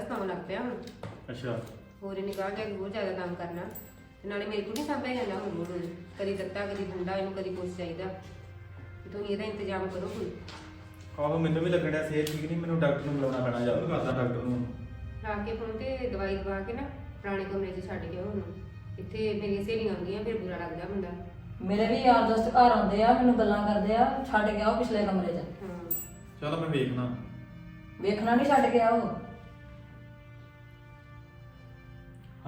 ਪਿਆ ਹੁਣ। ਅੱਛਾ। ਹੋਰ ਇਹਨੇ ਕਹਾ ਗਿਆ ਕਿ ਬਹੁਤ ਜ਼ਿਆਦਾ ਕੰਮ ਕਰਨਾ। ਤੇ ਨਾਲੇ ਮੇਰੇ ਕੋਲ ਨਹੀਂ ਸਾਂਭਿਆ ਜਾਂਦਾ ਹੁਣ ਰੋਜ਼ ਕਦੀ ਦਿੱਤਾ ਕਦੀ ਠੰਡਾ ਇਹਨੂੰ ਕਦੀ ਕੁਛ ਚਾਹੀਦਾ। ਤੇ ਤੁਸੀਂ ਇਹਦਾ ਇੰਤਜ਼ਾਮ ਕਰੋ ਕੋਈ ਆਹੋ ਮੈਨੂੰ ਵੀ ਲੱਗਣ ਡਿਆ ਸਿਹਤ ਠੀਕ ਨਹੀਂ ਮੈਨੂੰ ਡਾਕਟਰ ਨੂੰ ਬੁਲਾਉਣਾ ਪੈਣਾ ਜਾ ਕਰਦਾ ਡਾਕਟਰ ਨੂੰ। ਲਾ ਕੇ ਫੋਨ ਤੇ ਦਵਾਈ ਦਵਾ ਕੇ ਨਾ ਪੁਰਾਣੇ ਕਮਰੇ 'ਚ ਛੱਡ ਕੇ ਹੁਣ। ਇੱਥੇ ਮੇਰੀਆਂ ਸਹੇਲੀਆਂ ਆਉਂਦੀਆਂ ਫਿਰ ਬੁਰਾ ਲੱਗਦਾ ਹੁੰਦਾ ਮੇਰੇ ਵੀ ਯਾਰ ਦੋਸਤ ਘਰ ਆਉਂਦੇ ਆ ਮੈਨੂੰ ਗੱਲਾਂ ਕਰਦੇ ਆ ਛੱਡ ਗਿਆ ਉਹ ਪਿਛਲੇ ਕਮਰੇ 'ਚ। ਹਾਂ। ਚਲੋ ਮੈਂ ਵੇਖਣਾ। ਵੇਖਣਾ ਨਹੀਂ ਛੱਡ ਗਿਆ ਉਹ।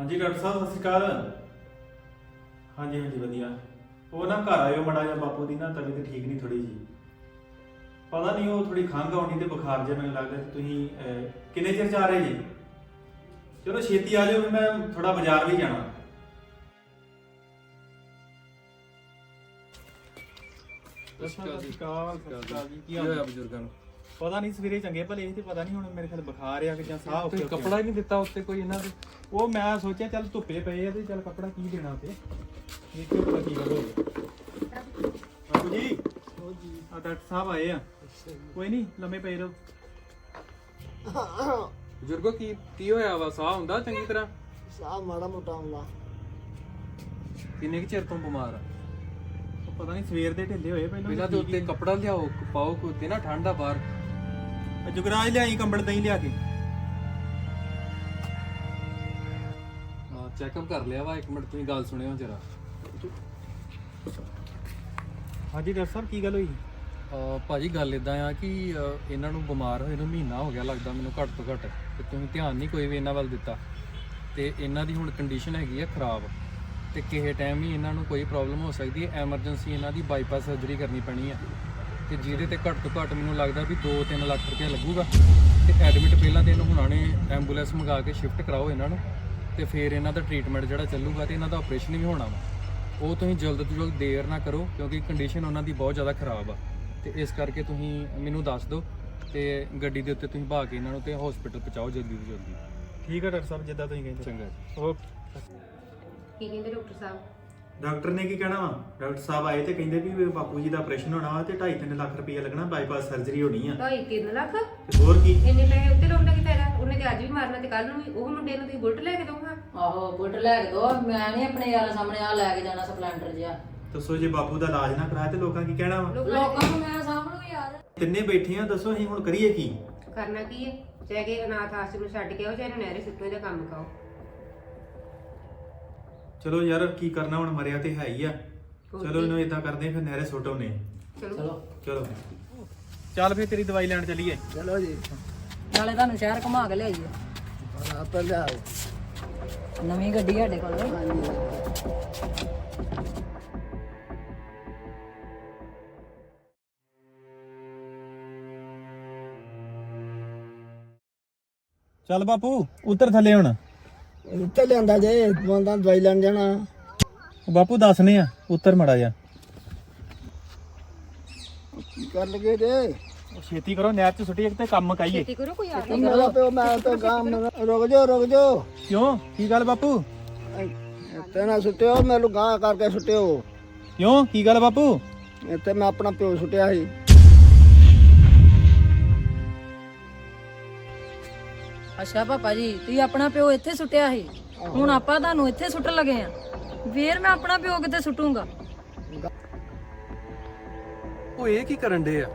ਹਾਂਜੀ ਡਾਕਟਰ ਸਾਹਿਬ ਸਤਿ ਸ਼੍ਰੀ ਅਕਾਲ। ਹਾਂਜੀ ਹਾਂਜੀ ਵਧੀਆ। ਉਹ ਨਾ ਘਰ ਆਇਓ ਮੜਾ ਜਿਹਾ ਬਾਪੂ ਦੀ ਨਾ ਤਬੀਅਤ ਠੀਕ ਨਹੀਂ ਥੋੜੀ ਜੀ ਪਤਾ ਨਹੀਂ ਉਹ ਥੋੜੀ ਖੰਘ ਆਉਣੀ ਤੇ ਬੁਖਾਰ ਜਿਹਾ ਮੈਨੂੰ ਲੱਗਦਾ ਤੇ ਤੁਸੀਂ ਅਹ, ਕਿੰਨੇ ਚਿਰ ਜਾ ਰਹੇ ਜੀ? ਚਲੋ ਛੇਤੀ ਆ ਜਾਓ ਮੈਂ ਥੋੜਾ ਬਾਜ਼ਾਰ ਵੀ ਜਾਣਾ। ਸਤਿ ਸ਼੍ਰੀ ਅਕਾਲ ਸਤਿ ਸ਼੍ਰੀ ਅਕਾਲ ਜੀ। ਕੀ ਹਾਲ ਹੈ? ਬਜ਼ੁਰਗਾਂ ਨੂੰ? ਪਤਾ ਨਹੀਂ ਸਵੇਰੇ ਚੰਗੇ ਭਲੇ ਸੀ ਤੇ ਪਤਾ ਨਹੀਂ ਹੁਣ ਮੇਰੇ ਖਿਆਲ ਬੁਖਾਰ ਆ ਕਿ ਜਾਂ ਸਾਹ ਉੱਤੇ ਕੱਪੜਾ ਹੀ ਨਹੀਂ ਦਿੱਤਾ ਉੱਤੇ ਕੋਈ ਇਹਨਾਂ ਦੇ। ਉਹ ਮੈਂ ਸੋਚਿਆ ਚੱਲ ਧੁੱਪੇ ਪਏ ਆ ਤੇ ਚੱਲ ਕੱਪੜਾ ਕੀ ਦੇਣਾ ਤੇ ਇਹ ਕਿਉਂ ਪਤਾ ਕੀ ਗੱਲ ਹੋ ਗਈ ਬਾਬੂ ਜੀ ਆ ਡਾਕਟਰ ਸਾਹਿਬ ਆਏ ਆ। ਕੋਈ ਨਹੀਂ ਲੰਮੇ ਪਏ ਰਹੋ। ਬਜ਼ੁਰਗੋ ਕੀ ਕੀ ਹੋਇਆ ਵਾ? ਸਾਹ ਹੁੰਦਾ ਚੰਗੀ ਤਰ੍ਹਾਂ? ਸਾਹ ਮਾੜਾ ਮੋਟਾ ਆਉਂਦਾ। ਕਿੰਨੇ ਕੁ ਚਿਰ ਤੋਂ ਬਿਮਾਰ ਆ? ਉਹ ਪਤਾ ਨਹੀਂ ਸਵੇਰ ਦੇ ਢਿੱਲੇ ਹੋਏ ਪਹਿਲਾਂ ਪਹਿਲਾਂ ਤੇ ਉੱਤੇ ਕੱਪੜਾ ਲਿਆਓ ਪਾਓ ਕੋਈ ਉੱਤੇ ਨਾ ਠੰਡਾ ਬਾਹਰ। ਜੁਗਰਾਜ ਲਿਆਈ ਕੰਬਲ ਦਹੀਂ ਲਿਆ ਕੇ। ਚੈੱਕਅਪ ਕਰ ਲਿਆ ਵਾ ਇੱਕ ਮਿੰਟ ਤੁਸੀਂ ਗੱਲ ਸੁਣਿਓ ਜਰਾ। ਹਾਂਜੀ ਡਾਕਟਰ ਸਾਹਿਬ ਕੀ ਗੱਲ ਹੋਈ? ਭਾਜੀ ਗੱਲ ਇਦਾਂ ਆ ਕਿ ਅਹ, ਇਹਨਾਂ ਨੂੰ ਬਿਮਾਰ ਹੋਏ ਨੂੰ ਮਹੀਨਾ ਹੋ ਗਿਆ ਲੱਗਦਾ ਮੈਨੂੰ ਘੱਟ ਤੋਂ ਘੱਟ ਤੇ ਤੁਸੀਂ ਧਿਆਨ ਨਹੀਂ ਕੋਈ ਵੀ ਇਹਨਾਂ ਵੱਲ ਦਿੱਤਾ। ਤੇ ਇਹਨਾਂ ਦੀ ਹੁਣ ਕੰਡੀਸ਼ਨ ਹੈਗੀ ਆ ਖਰਾਬ ਤੇ ਕਿਸੇ ਟਾਈਮ ਹੀ ਇਹਨਾਂ ਨੂੰ ਕੋਈ ਪ੍ਰੋਬਲਮ ਹੋ ਸਕਦੀ ਹੈ ਐਮਰਜੈਂਸੀ ਇਹਨਾਂ ਦੀ ਬਾਈਪਾਸ ਸਰਜਰੀ ਕਰਨੀ ਪੈਣੀ ਹੈ ਤੇ ਜਿਹਦੇ ਤੇ ਘੱਟ ਤੋਂ ਘੱਟ ਮੈਨੂੰ ਲੱਗਦਾ ਵੀ 2-3 ਲੱਖ ਰੁਪਏ ਲੱਗੂਗਾ। ਤੇ ਐਡਮਿਟ ਪਹਿਲਾਂ ਤੇ ਇਹਨੂੰ ਹੁਣਾਣੇ ਐਂਬੂਲੈਂਸ ਮੰਗਾ ਕੇ ਸ਼ਿਫਟ ਕਰਾਓ ਇਹਨਾਂ ਨੂੰ ਤੇ ਫਿਰ ਇਹਨਾਂ ਦਾ ਟ੍ਰੀਟਮੈਂਟ ਜਿਹੜਾ ਚੱਲੂਗਾ ਤੇ ਇਹਨਾਂ ਦਾ ਆਪਰੇਸ਼ਨ ਵੀ ਹੋਣਾ ਵਾ। ਉਹ ਤੁਸੀਂ ਜਲਦ ਤੋਂ ਜਲਦ ਦੇਰ ਨਾ ਕਰੋ ਕਿਉਂਕਿ ਕੰਡੀਸ਼ਨ ਉਹਨਾਂ ਦੀ ਬਹੁਤ ਜ਼ਿਆਦਾ ਖਰਾਬ ਆ। ਤੇ ਇਸ ਕਰਕੇ ਤੁਸੀਂ ਮੈਨੂੰ ਦੱਸ ਦਿਓ ਤੇ ਗੱਡੀ ਦੇ ਉੱਤੇ ਤੁਸੀਂ ਭਾ ਕੇ ਇਹਨਾਂ ਨੂੰ ਤੇ ਹਸਪੀਟਲ ਪਹੁੰਚਾਓ ਜਲਦੀ ਤੋਂ ਜਲਦੀ। ਠੀਕ ਹੈ ਡਾਕਟਰ ਸਾਹਿਬ ਜਿੱਦਾਂ ਤੁਸੀਂ ਕਹਿੰਦੇ। ਚੰਗਾ ਓਕੇ ਕੀ ਕਹਿੰਦੇ ਡਾਕਟਰ ਸਾਹਿਬ? ਡਾਕਟਰ ਨੇ ਕੀ ਕਹਿਣਾ ਵਾ? ਡਾਕਟਰ ਸਾਹਿਬ ਆਏ ਤੇ ਕਹਿੰਦੇ ਵੀ ਬਾਪੂ ਜੀ ਦਾ ਆਪਰੇਸ਼ਨ ਹੋਣਾ ਵਾ ਤੇ 2.5 ਲੱਖ ਰੁਪਏ ਲੱਗਣਾ ਬਾਈਪਾਸ ਸਰਜਰੀ ਹੋਣੀ ਆ। ਢਾਈ ਲੱਖ? ਤੇ ਹੋਰ ਕੀ? ਇੰਨੇ ਪੈਸੇ ਉੱਤੇ ਲਾਉਣ ਦਾ ਕੀ ਫਾਇਦਾ? ਉਹਨੇ ਤੇ ਅੱਜ ਵੀ ਮਾਰਨਾ ਤੇ ਕੱਲ ਨੂੰ ਵੀ ਉਹ ਮੁੰਡੇ ਨੂੰ ਤੁਸੀਂ ਬੁਲਟ ਲੈ ਕੇ ਦੋਗਾ ਆਹੋ ਬੁੱਟ ਲੈ ਕੇ ਦੋ ਮੈਂ ਨਹੀਂ ਆਪਣੇ ਯਾਰਾਂ ਸਾਹਮਣੇ ਆ ਲੈ ਕੇ ਜਾਣਾ ਸਪਲੈਂਡਰ ਜਿਹਾ। ਦੱਸੋ ਜੇ ਬਾਪੂ ਦਾ ਇਲਾਜ ਨਾ ਕਰਾਇਆ ਤੇ ਲੋਕਾਂ ਕੀ ਕਹਿਣਾ ਵਾ? ਲੋਕਾਂ ਨੂੰ ਮੈਂ ਸਾਹਮਣੇ ਯਾਰ। ਤਿੰਨੇ ਬੈਠੇ ਆ ਦੱਸੋ ਅਸੀਂ ਹੁਣ ਕਰੀਏ ਕੀ? ਕਰਨਾ ਕੀ ਹੈ ਚਾਹੇ ਕਿ ਅਨਾਥ ਆਸ਼ਰਮ ਨੂੰ ਛੱਡ ਕੇ ਆਓ ਚਾਹੇ ਇਹਨੂੰ ਨਹਿਰੇ ਸੁੱਟੋ ਇਹਦਾ ਕੰਮ ਕਾਓ ਚਲੋ ਯਾਰ ਕੀ ਕਰਨਾ ਹੁਣ? ਮਰਿਆ ਤੇ ਹੈ ਹੀ ਆ। ਚਲੋ ਇਹਨੂੰ ਇਦਾਂ ਕਰਦੇ ਆ, ਫਿਰ ਨਹਿਰੇ ਸੁੱਟ ਆਉਂਦੇ ਆ। ਚਲੋ। ਚਲੋ। ਚਲੋ। ਚੱਲ ਫਿਰ ਤੇਰੀ ਦਵਾਈ ਲੈਣ ਚੱਲੀਏ। ਚਲੋ ਜੀ। ਨਾਲੇ ਤੁਹਾਨੂੰ ਸ਼ਹਿਰ ਘੁਮਾ ਕੇ ਲਿਆਈਏ। ਆਪੇ ਲਿਆਓ ਨਵੀਂ ਗੱਡੀ ਸਾਡੇ ਕੋਲ ਚੱਲ ਬਾਪੂ ਉਤਰ ਥੱਲੇ ਹੁਣ। ਉੱਤੇ ਲਿਆਂਦਾ ਜੇ ਬੰਦਾ ਦਵਾਈ ਲੈਣ ਜਾਣਾ। ਬਾਪੂ ਦੱਸਨੇ ਆ ਉਤਰ ਮੜਾ ਜਾ ਕੀ ਕਰ ਲਗੇ ਜੇ? ਛੇਤੀ ਕਰੋ ਨਹਿਰ ਚ ਸੁੱਟੀ ਇੱਕ ਤੇ ਕੰਮ ਕਾਈਏ ਛੇਤੀ ਕਰੋ ਕੋਈ ਆ ਮੇਰਾ ਪਿਓ ਮੈਂ ਤਾਂ ਕੰਮ ਰੁਕ ਜਾਓ ਰੁਕ ਜਾਓ। ਕਿਉਂ? ਕੀ ਗੱਲ ਬਾਪੂ? ਇੱਥੇ ਨਾ ਸੁੱਟਿਓ ਮੈਨੂੰ ਗਾਂ ਕਰਕੇ ਸੁੱਟਿਓ। ਕਿਉਂ? ਕੀ ਗੱਲ ਬਾਪੂ? ਇੱਥੇ ਮੈਂ ਆਪਣਾ ਪਿਓ ਸੁੱਟਿਆ ਸੀ। ਅੱਛਾ ਪਾਪਾ ਜੀ ਤੁਸੀਂ ਆਪਣਾ ਪਿਓ ਇੱਥੇ ਸੁੱਟਿਆ ਸੀ। ਹੁਣ ਆਪਾਂ ਤੁਹਾਨੂੰ ਇੱਥੇ ਸੁੱਟਣ ਲੱਗੇ ਆ। ਫੇਰ ਮੈਂ ਆਪਣਾ ਪਿਓ ਕਿੱਥੇ ਸੁੱਟੂੰਗਾ? ਉਹ ਇਹ ਕੀ ਕਰਨ ਡੇ ਆ?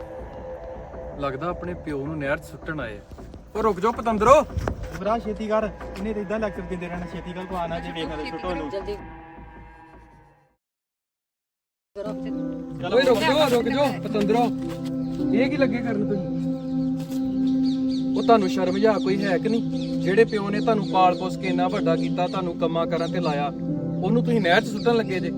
ਲੱਗਦਾ ਆਪਣੇ ਪਿਓ ਨੂੰ ਨਹਿਰ 'ਚ ਸੁੱਟਣ ਆਏ ਆ। ਉਹ ਰੁਕ ਜਾਓ ਪਤੰਦਰੋ। ਬਰਾ ਛੇਤੀ ਕਰ। ਇਹਨੇ ਤਾਂ ਇਦਾਂ ਲੈਕਚਰ ਦਿੰਦੇ ਰਹਿਣਾ ਛੇਤੀ ਕਰ ਕੋ ਆਣਾ ਜੇ ਵੇਖਣਾ ਤੇ ਛੁੱਟੋ ਨੂੰ ਜਲਦੀ ਓਏ ਰੁਕ ਜਾਓ ਰੁਕ ਜਾਓ ਪਤੰਦਰੋ। ਇਹ ਕੀ ਲੱਗੇ ਕਰਨ ਤੁਸੀਂ? ਉਹ ਤੁਹਾਨੂੰ ਸ਼ਰਮ ਜਾ ਕੋਈ ਹੈ ਕਿ ਨਹੀਂ? ਜਿਹੜੇ ਪਿਓ ਨੇ ਤੁਹਾਨੂੰ ਪਾਲ ਪੋਸ ਕੇ ਇੰਨਾ ਵੱਡਾ ਕੀਤਾ, ਤੁਹਾਨੂੰ ਕੰਮਾਂ ਕਰਨ ਤੇ ਲਾਇਆ, ਉਹਨੂੰ ਤੁਸੀਂ ਨਹਿਰ 'ਚ ਸੁੱਟਣ ਲੱਗੇ ਜੇ।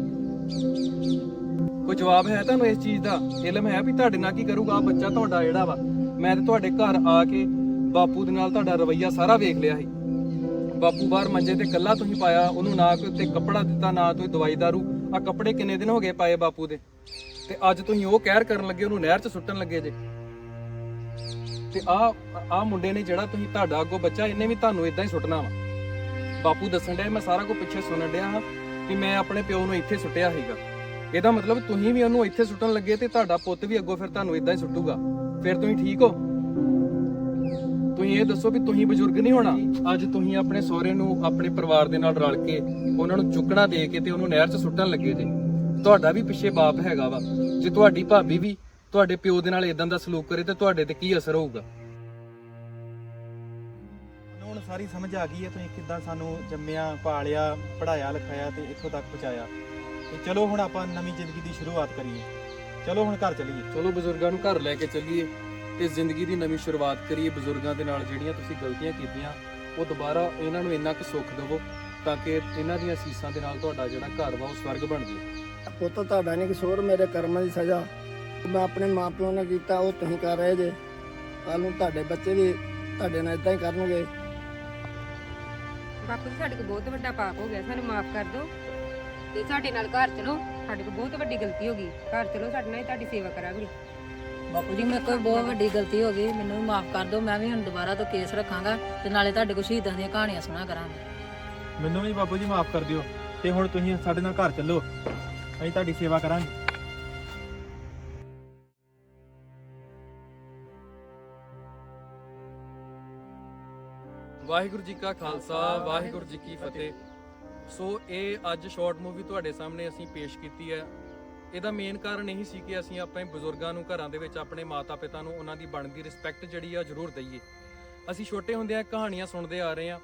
ਕੋਈ ਜਵਾਬ ਹੈ ਤੁਹਾਨੂੰ ਇਸ ਚੀਜ਼ ਦਾ? ਇਲਮ ਹੈ ਵੀ ਤੁਹਾਡੇ ਨਾਲ ਕੀ ਕਰੂਗਾ? ਬੱਚਾ ਤੁਹਾਡਾ ਜਿਹੜਾ ਵਾ, ਮੈਂ ਤੇ ਤੁਹਾਡੇ ਘਰ ਆ ਕੇ ਬਾਪੂ ਦੇ ਨਾਲ ਤੁਹਾਡਾ ਰਵਈਆ ਸਾਰਾ ਵੇਖ ਲਿਆ ਸੀ। ਬਾਪੂ ਬਾਹਰ ਮੰਜੇ ਤੇ ਕੱਲਾ ਤੁਸੀਂ ਪਾਇਆ, ਉਹਨੂੰ ਨਾ ਕੋਈ ਤੇ ਕੱਪੜਾ ਦਿੱਤਾ, ਨਾ ਤੁਸੀਂ ਦਵਾਈ ਦਾਰੂ। ਆ ਕੱਪੜੇ ਕਿੰਨੇ ਦਿਨ ਹੋ ਗਏ ਪਾਏ ਬਾਪੂ ਦੇ? ਤੇ ਅੱਜ ਤੁਸੀਂ ਉਹ ਕਹਿਰ ਕਰਨ ਲੱਗੇ, ਉਹਨੂੰ ਨਹਿਰ 'ਚ ਸੁੱਟਣ ਲੱਗੇ ਜੇ। ਤੇ ਆ ਆ ਮੁੰਡੇ ਨੇ ਜਿਹੜਾ ਤੁਸੀਂ ਤੁਹਾਡਾ ਅੱਗੋਂ ਬੱਚਾ, ਇਹਨੇ ਵੀ ਤੁਹਾਨੂੰ ਇਦਾਂ ਹੀ ਸੁੱਟਣਾ ਵਾ। ਬਾਪੂ ਦੱਸਣ ਡਿਆ, ਮੈਂ ਸਾਰਾ ਕੁਝ ਪਿੱਛੇ ਸੁਣਨ ਡਿਆ ਹਾਂ ਕਿ ਮੈਂ ਆਪਣੇ ਪਿਓ ਨੂੰ ਇੱਥੇ ਸੁੱਟਿਆ ਸੀਗਾ। ਇਹਦਾ ਮਤਲਬ ਤੁਸੀਂ ਵੀ ਉਹਨੂੰ ਇੱਥੇ ਸੁੱਟਣ ਲੱਗੇ ਤੇ ਤੁਹਾਡਾ ਪੁੱਤ ਵੀ ਅੱਗੋਂ ਫਿਰ ਤੁਹਾਨੂੰ ਇਦਾਂ ਹੀ ਸੁੱਟੂਗਾ। ਫਿਰ ਤੁਸੀਂ ਠੀਕ ਹੋ? ਤੁਸੀਂ ਇਹ ਦੱਸੋ ਵੀ ਤੁਸੀਂ ਬਜ਼ੁਰਗ ਨਹੀਂ ਹੋਣਾ? ਅੱਜ ਤੁਸੀਂ ਆਪਣੇ ਸਹੁਰੇ ਨੂੰ ਆਪਣੇ ਪਰਿਵਾਰ ਦੇ ਨਾਲ ਰਲ ਕੇ ਉਹਨਾਂ ਨੂੰ ਚੁੱਕਣਾ ਦੇ ਕੇ ਤੇ ਉਹਨੂੰ ਨਹਿਰ 'ਚ ਸੁੱਟਣ ਲੱਗੇ ਜੇ। ਤੁਹਾਡਾ ਵੀ ਪਿੱਛੇ ਬਾਪ ਹੈਗਾ ਵਾ। ਜੇ ਤੁਹਾਡੀ ਭਾਬੀ ਵੀ ਤੁਹਾਡੇ ਪਿਓ ਦੇ ਨਾਲ ਇਦਾਂ ਦਾ ਸਲੂਕ ਕਰੇ ਤੇ ਤੁਹਾਡੇ ਤੇ ਕੀ ਅਸਰ ਹੋਊਗਾ? ਮੈਨੂੰ ਹੁਣ ਸਾਰੀ ਸਮਝ ਆ ਗਈ ਹੈ ਤੁਸੀਂ ਕਿੱਦਾਂ ਸਾਨੂੰ ਜੰਮਿਆ ਪਾਲਿਆ ਪੜਾਇਆ ਲਿਖਾਇਆ ਤੇ ਇੱਥੋਂ ਤੱਕ ਪਹੁੰਚਾਇਆ। ਤੇ ਚਲੋ ਹੁਣ ਆਪਾਂ ਨਵੀਂ ਜ਼ਿੰਦਗੀ ਦੀ ਸ਼ੁਰੂਆਤ ਕਰੀਏ। ਚਲੋ ਹੁਣ ਘਰ ਚੱਲੀਏ। ਚਲੋ ਬਜ਼ੁਰਗਾਂ ਨੂੰ ਘਰ ਲੈ ਕੇ ਚੱਲੀਏ ਤੇ ਜ਼ਿੰਦਗੀ ਦੀ ਨਵੀਂ ਸ਼ੁਰੂਆਤ ਕਰੀਏ ਬਜ਼ੁਰਗਾਂ ਦੇ ਨਾਲ ਜਿਹੜੀਆਂ ਤੁਸੀਂ ਗਲਤੀਆਂ ਕੀਤੀਆਂ ਉਹ ਦੁਬਾਰਾ ਇਹਨਾਂ ਨੂੰ ਇੰਨਾ ਕੁ ਸੁੱਖ ਦੇਵੋ ਤਾਂ ਕਿ ਇਹਨਾਂ ਦੀਆਂ ਅਸੀਸਾਂ ਦੇ ਨਾਲ ਤੁਹਾਡਾ ਜਿਹੜਾ ਘਰ ਵਾ ਉਹ ਸਵਰਗ ਬਣ ਜਾਵੇ। ਪੁੱਤ ਤੁਹਾਡਾ ਨਹੀਂ ਕਸੂਰ ਮੇਰੇ ਕਰਮਾਂ ਦੀ ਸਜ਼ਾ। ਮੈਂ ਆਪਣੇ ਮਾਪਿਆਂ ਨੇ ਕੀਤਾ ਉਹ ਤੁਸੀਂ ਕਰ ਰਹੇ ਜੇ। ਕੱਲ ਨੂੰ ਤੁਹਾਡੇ ਬੱਚੇ ਵੀ ਤੁਹਾਡੇ ਨਾਲ ਇਦਾਂ ਹੀ ਕਰਨਗੇ। ਬਾਪੂ ਜੀ ਸਾਡੇ ਕੋਲ ਬਹੁਤ ਵੱਡਾ ਪਾਪ ਹੋ ਗਿਆ ਸਾਨੂੰ ਮਾਫ ਕਰ ਦਿਓ। ਤੇ ਸਾਡੇ ਨਾਲ ਘਰ ਚਲੋ ਸਾਡੇ ਕੋਲ ਬਹੁਤ ਵੱਡੀ ਗਲਤੀ ਹੋ ਗਈ। ਘਰ ਚਲੋ ਸਾਡੇ ਨਾਲ ਹੀ ਤੁਹਾਡੀ ਸੇਵਾ ਕਰਾਂਗੇ। ਬਾਪੂ ਜੀ ਮੇਰੇ ਕੋਲ ਬਹੁਤ ਵੱਡੀ ਗਲਤੀ ਹੋ ਗਈ ਮੈਨੂੰ ਮਾਫ ਕਰ ਦਿਓ ਮੈਂ ਵੀ ਹੁਣ ਦੁਬਾਰਾ ਤੋਂ ਕੇਸ ਰੱਖਾਂਗਾ ਤੇ ਨਾਲੇ ਤੁਹਾਡੇ ਕੋਲ ਸ਼ਹੀਦਾਂ ਦੀਆਂ ਕਹਾਣੀਆਂ ਸੁਣਾ ਕਰਾਂਗਾ। ਮੈਨੂੰ ਵੀ ਬਾਪੂ ਜੀ ਮਾਫ ਕਰ ਦਿਓ ਤੇ ਹੁਣ ਤੁਸੀਂ ਸਾਡੇ ਨਾਲ ਘਰ ਚੱਲੋ ਅਸੀਂ ਤੁਹਾਡੀ ਸੇਵਾ ਕਰਾਂਗੇ। ਵਾਹਿਗੁਰੂ ਜੀ ਕਾ ਖਾਲਸਾ, ਵਾਹਿਗੁਰੂ ਜੀ ਕੀ ਫਤਿਹ। ਸੋ ਇਹ ਅੱਜ ਸ਼ਾਰਟ ਮੂਵੀ ਤੁਹਾਡੇ ਸਾਹਮਣੇ ਅਸੀਂ ਪੇਸ਼ ਕੀਤੀ ਹੈ। ਇਹਦਾ ਮੇਨ ਕਾਰਨ ਇਹੀ ਸੀ ਕਿ ਅਸੀਂ ਆਪਣੇ ਬਜ਼ੁਰਗਾਂ ਨੂੰ ਘਰਾਂ ਦੇ ਵਿੱਚ, ਆਪਣੇ ਮਾਤਾ-ਪਿਤਾ ਨੂੰ ਉਹਨਾਂ ਦੀ ਬਣਦੀ ਰਿਸਪੈਕਟ ਜਿਹੜੀ ਆ ਜ਼ਰੂਰ ਦਈਏ। ਅਸੀਂ ਛੋਟੇ ਹੁੰਦਿਆਂ ਕਹਾਣੀਆਂ ਸੁਣਦੇ ਆ ਰਹੇ ਹਾਂ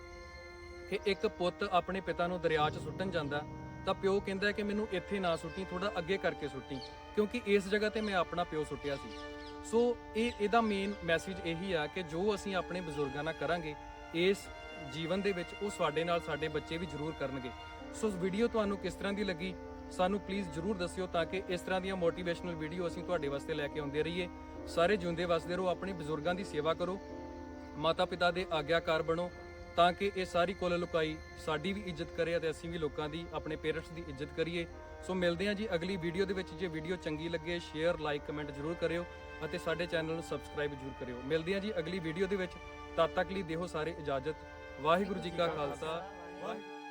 ਕਿ ਇੱਕ ਪੁੱਤ ਆਪਣੇ ਪਿਤਾ ਨੂੰ ਦਰਿਆ 'ਚ ਸੁੱਟਣ ਜਾਂਦਾ, ਤਾਂ ਪਿਓ ਕਹਿੰਦਾ ਕਿ ਮੈਨੂੰ ਇੱਥੇ ਨਾ ਸੁੱਟੀ ਥੋੜਾ ਅੱਗੇ ਕਰਕੇ ਸੁੱਟੀ, ਕਿਉਂਕਿ ਇਸ ਜਗ੍ਹਾ ਤੇ ਮੈਂ ਆਪਣਾ ਪਿਓ ਸੁੱਟਿਆ ਸੀ। ਸੋ ਇਹ, ਇਹਦਾ ਮੇਨ ਮੈਸੇਜ ਇਹੀ ਆ ਕਿ ਜੋ ਅਸੀਂ ਆਪਣੇ ਬਜ਼ੁਰਗਾਂ ਨਾਲ ਕਰਾਂਗੇ ਇਸ ਜੀਵਨ ਦੇ ਵਿੱਚ ਉਹ ਸਾਡੇ ਨਾਲ ਸਾਡੇ ਬੱਚੇ ਵੀ ਜ਼ਰੂਰ ਕਰਨਗੇ। ਸੋ ਵੀਡੀਓ ਤੁਹਾਨੂੰ ਕਿਸ ਤਰ੍ਹਾਂ ਦੀ ਲੱਗੀ, ਸਾਨੂੰ ਪਲੀਜ਼ ਜ਼ਰੂਰ ਦੱਸਿਓ ਤਾਂ ਕਿ ਇਸ ਤਰ੍ਹਾਂ ਦੀਆਂ ਮੋਟੀਵੇਸ਼ਨਲ ਵੀਡੀਓ ਅਸੀਂ ਤੁਹਾਡੇ ਵਾਸਤੇ ਲੈ ਕੇ ਆਉਂਦੇ ਰਹੀਏ। ਸਾਰੇ ਜਿਉਂਦੇ ਵਸਦੇ ਰਹੋ, ਆਪਣੇ ਬਜ਼ੁਰਗਾਂ ਦੀ ਸੇਵਾ ਕਰੋ। ਮਾਤਾ ਪਿਤਾ ਦੇ ਆਗਿਆਕਾਰ ਬਣੋ ਤਾਂ ਕਿ ਇਹ ਸਾਰੀ ਕੋਲ ਲੁਕਾਈ ਸਾਡੀ ਵੀ ਇੱਜ਼ਤ ਕਰੇ ਅਤੇ ਅਸੀਂ ਵੀ ਲੋਕਾਂ ਦੀ, ਆਪਣੇ ਪੇਰੈਂਟਸ ਦੀ ਇੱਜ਼ਤ ਕਰੀਏ। ਸੋ ਮਿਲਦੇ ਹਾਂ ਜੀ ਅਗਲੀ ਵੀਡੀਓ ਦੇ ਵਿੱਚ। ਜੇ ਵੀਡੀਓ ਚੰਗੀ ਲੱਗੇ ਸ਼ੇਅਰ ਲਾਈਕ ਕਮੈਂਟ ਜ਼ਰੂਰ ਕਰਿਓ। ਅਤੇ ਸਾਡੇ ਚੈਨਲ ਨੂੰ ਸਬਸਕ੍ਰਾਈਬ ਜ਼ਰੂਰ ਕਰਿਓ। ਮਿਲਦੇ ਹਾਂ ਜੀ ਅਗਲੀ ਵੀਡੀਓ ਦੇ ਵਿੱਚ। ਤਦ ਤੱਕ ਲਈ ਦਿਓ ਸਾਰੇ ਇਜਾਜ਼ਤ। ਵਾਹਿਗੁਰੂ ਜੀ ਕਾ ਖਾਲਸਾ। ਵਾਹਿਗੁਰੂ